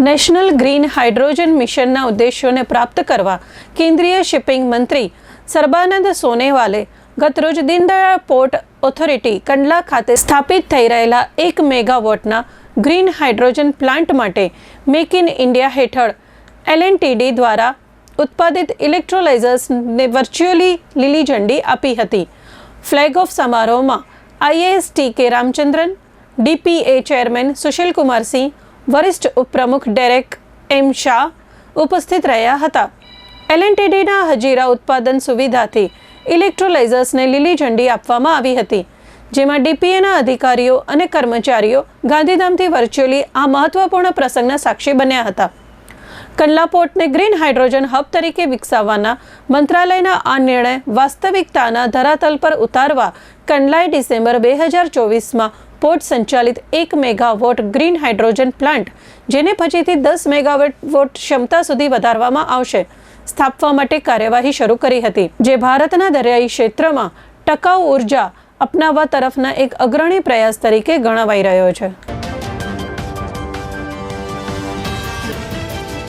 National green hydrogen મિશનના ઉદ્દેશ્યોને પ્રાપ્ત કરવા કેન્દ્રીય શિપિંગ મંત્રી સર્બાનંદ સોનેવાલે ગતરોજ દીનદયાળ પોર્ટ ઓથોરિટી કંડલા ખાતે સ્થાપિત થઈ રહેલા એક મેગાવોટના ગ્રીન હાઇડ્રોજન પ્લાન્ટ માટે મેક ઇન ઇન્ડિયા હેઠળ એલએનટીડી દ્વારા ઉત્પાદિત ઇલેક્ટ્રોલાઇઝર્સને વર્ચ્યુઅલી લીલી ઝંડી આપી હતી. ફ્લેગ ઓફ સમારોહમાં IAS T K Ramachandran, DPA chairman Sushil Kumar Singh વરિષ્ઠ ઉપપ્રમુખ ડેરેક એમ શાહ ઉપસ્થિત રહ્યા હતા. એલએનટીડીના હજીરા ઉત્પાદન સુવિધાથી ઇલેક્ટ્રોલાઇઝર્સને લીલી ઝંડી આપવામાં આવી હતી, જેમાં ડીપીએના અધિકારીઓ અને કર્મચારીઓ ગાંધીધામથી વર્ચ્યુઅલી આ મહત્વપૂર્ણ પ્રસંગના સાક્ષી બન્યા હતા. કંડલા પોર્ટને ગ્રીન હાઇડ્રોજન હબ તરીકે વિકસાવવાના મંત્રાલયના આ નિર્ણય વાસ્તવિકતાના ધરાતલ પર ઉતારવા કંડલાએ ડિસેમ્બર બે હજાર ચોવીસમાં પોર્ટ સંચાલિત એક મેગાવોટ ગ્રીન હાઇડ્રોજન પ્લાન્ટ, જેને પછીથી દસ મેગાવોટ ક્ષમતા સુધી વધારવામાં આવશે, સ્થાપવા માટે કાર્યવાહી શરૂ કરી હતી, જે ભારતના દરિયાઈ ક્ષેત્રમાં ટકાઉ ઊર્જા અપનાવવા તરફના એક અગ્રણી પ્રયાસ તરીકે ગણાવાઈ રહ્યો છે.